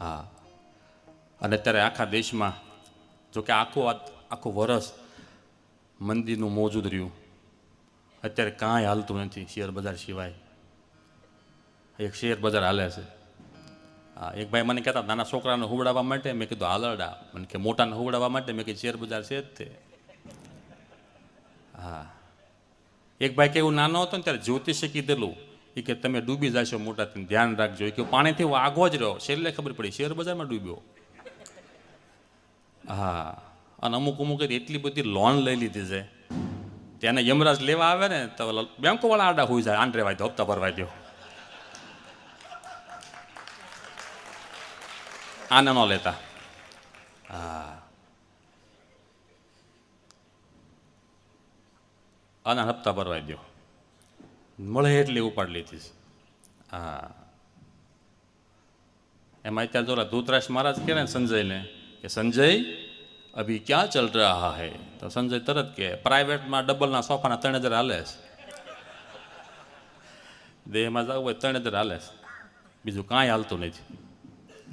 હા. અને અત્યારે આખા દેશમાં, જોકે આખો આખું વરસ મંદિરનું મોજૂદ રહ્યું અત્યારે કાંઈ હાલતું નથી શેર બજાર સિવાય. એક શેર બજાર હાલે છે. હા, એક ભાઈ મને કહેતા, નાના છોકરાને હુવડાવવા માટે? મેં કીધું, હાલરડા. મને કે, મોટાને હુવડાવવા માટે? મેં કીધું, શેર બજાર છે જ તે. હા. એક ભાઈ કે હું નાનો હતો ને ત્યારે જ્યોતિષે કીધેલું એ કે તમે ડૂબી જશો મોટા થઈને ધ્યાન રાખજો. કે પાણીથી હું આગો જ રહ્યો. છેલ્લે ખબર પડી, શેર બજારમાં ડૂબ્યો. હા, અને અમુક અમુક એટલી બધી લોન લઈ લીધી છે. તેને યમરાજ લેવા આવે ને, તો બેંકોવાળા આડા હોઈ જાય. આંડરે વાય દો, હપ્તા ભરવા દો. આને ન લેતા. હા. આના હપ્તા ભરવા દો. મળે એટલી ઉપાડ લીધી છે હા. એમાં અત્યારે જોરા ધૂતરાશ મહારાજ કહે ને સંજયને કે, સંજય, અભી ક્યાં ચલ રહા હૈ? તો સંજય તરત કે પ્રાઇવેટમાં ડબલના સોફાના ત્રણ હજાર હાલે છે દેહમાં જવું હોય ત્રણ હજાર હાલે છે બીજું કાંઈ હાલતું નથી.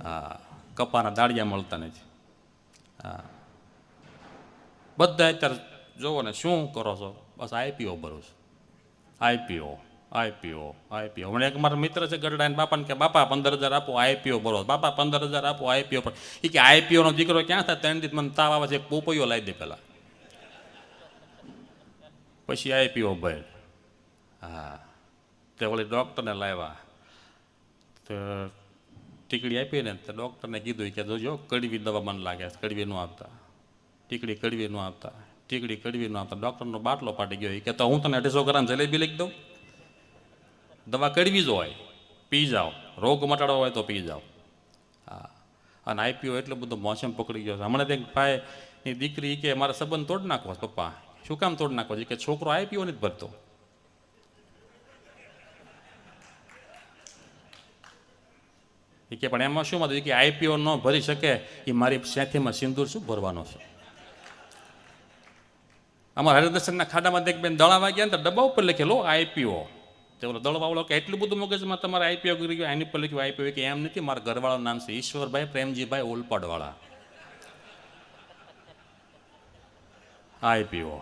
હા. કપાના દાળિયા મળતા નથી. હા. બધા અત્યારે જોવો ને, શું કરો છો? બસ આઈપીઓ ભરો છો. આઈપીઓ આઈપીઓ આઈપીઓ હમણાં એક મારા મિત્ર છે ગરડા બાપાને કે બાપા પંદર હજાર આપો આઈપીઓ ભરો બાપા પંદર હજાર આપો આઈપીઓ પર. એ કે આઈપીઓનો દીકરો ક્યાં થાય? ત્રણ દિવસ મને તાવ આવે છે પોપૈયો લાવી દે પહેલાં પછી આઈપીઓ ભર હા. તે ઓલી ડૉક્ટરને લાવ્યા. તો ટીકડી આપી ને, તો ડૉક્ટરને કીધું કે, જોજો, કડવી દવા મને લાગે કડવી ન આપતા. ટીકડી કડવી ન આપતા. ટીકડી કડવી ન આપતા ડૉક્ટરનો બાટલો ફાટી ગયો. એ કે તો હું તને અઢીસો ગ્રામ જલેબી લખી દઉં. દવા કડવી જ હોય, પી જાઓ. રોગ મટાડવો હોય તો પી જાઓ. હા. અને આઈપીઓ એટલો બધો મોસમ પકડી ગયો છે. હમણાં એક ભાઈની દીકરી કે, મારા સંબંધ તોડ નાખો પપ્પા. શું કામ તોડ નાખો છે? કે, છોકરો આઈપીઓ નથી ભરતો. એ કે, પણ એમાં શું મતલબ? કે આઈપીઓ ન ભરી શકે. એ મારી સાથેમાં સિંદૂર શું ભરવાનો છે? અમારા હરિદર્શનના ખાડામાં એક બેન દળા વાગ્યા ને તો ડબ્બા ઉપર લખેલો આઈપીઓ તે ઓલો દળવાળો કે એટલું બધું મગજમાં તમારે આઈપીઓ કરી ગયું એની ઉપર લખ્યું આઈપીઓ કે એમ નથી, મારા ઘરવાળાનું નામ છે ઈશ્વરભાઈ પ્રેમજીભાઈ ઓલપાડવાળા. આઈપીઓ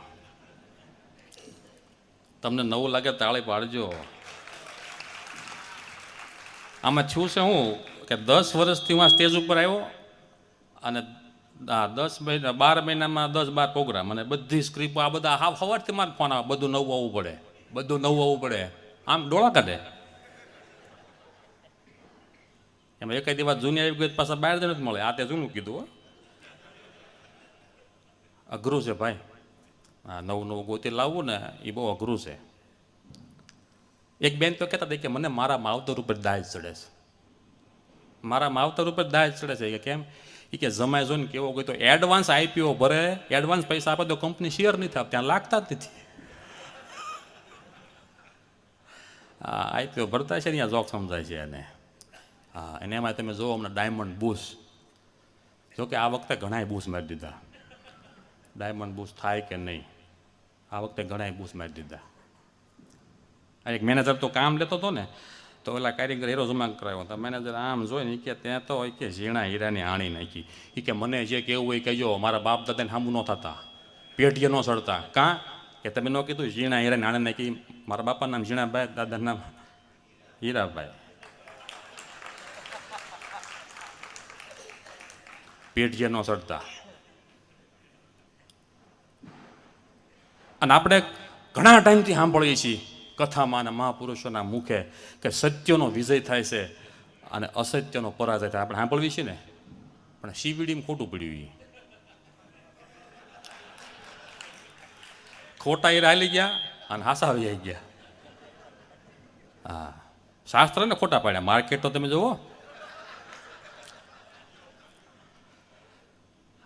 તમને નવું લાગે તાળી પાડજો. આમાં થયું છે હું કે દસ વર્ષથી હું આ સ્ટેજ ઉપર આવ્યો અને આ દસ મહિના, બાર મહિનામાં દસ, બાર પ્રોગ્રામ અને બધી સ્ક્રિપ્ટ આ બધા હાવ સવારથી મારે ફોન આવે, બધું નવું આવવું પડે. બધું નવું આવવું પડે. આમ ડોળા કાઢે. એમાં એક દિવસ જૂની આવી ગઈ પાછા બહાર જ મળે. આ તે જૂનું કીધું અઘરું છે ભાઈ. હા નવું નવું ગોતી લાવવું ને એ બહુ અઘરું છે. એક બેન તો કહેતા હતા કે મને મારા માવતર ઉપર દાજ ચડે છે. મારા માવતર ઉપર દાજ ચડે છે. કે કેમ? એ કે જમાય જોઈને કેવો કોઈ તો એડવાન્સ આઈપીઓ ભરે એડવાન્સ પૈસા આપે તો કંપની શેર નહીં થાય ત્યાં લાગતા જ નથી. હા આઈપીઓ ભરતા છે ને ત્યાં જોક સમજાય છે એને. હા, અને એમાં તમે જુઓ હમણાં ડાયમંડ બુશ જોકે આ વખતે ઘણાય બુશ મારી દીધા. ડાયમંડ બુશ થાય કે નહીં? આ વખતે ઘણાય બુશ મારી દીધા. એક મેનેજર તો કામ લેતો હતો ને તો ઓલા કારીગર હીરો જમા કરાવ્યો તો મેનેજર આમ જોઈને ઈ કે ત્યાં તો કે ઝીણા હીરાની હાણી નાખી. એ કે મને જે કેવું હોય કહેજો. મારા બાપ દાદાને સામું ન થતા. પેટીએ ન સડતા. કાં? કે તમે ન કીધું ઝીણા હીરાની હાણી નાખી. મારા બાપાનું નામ ઝીણાભાઈ, દાદાનું નામ હીરાભાઈ. પેટીએ ન સડતા. અને આપણે ઘણા ટાઈમથી સાંભળીએ છીએ. કથામાં અને મહાપુરુષોના મુખે કે સત્યનો વિજય થાય છે અને અસત્યનો પરાજય થાય. આપણે સાંભળવી છે ને? પણ સીવીડીમાં ખોટું પડ્યું એ ખોટા એ રાલી ગયા અને હાસા આવી ગયા. હા. શાસ્ત્રને ખોટા પાડ્યા. માર્કેટ તો તમે જુઓ.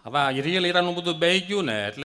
હવે રિયલ હીરાનું બધું બે ગયું ને એટલે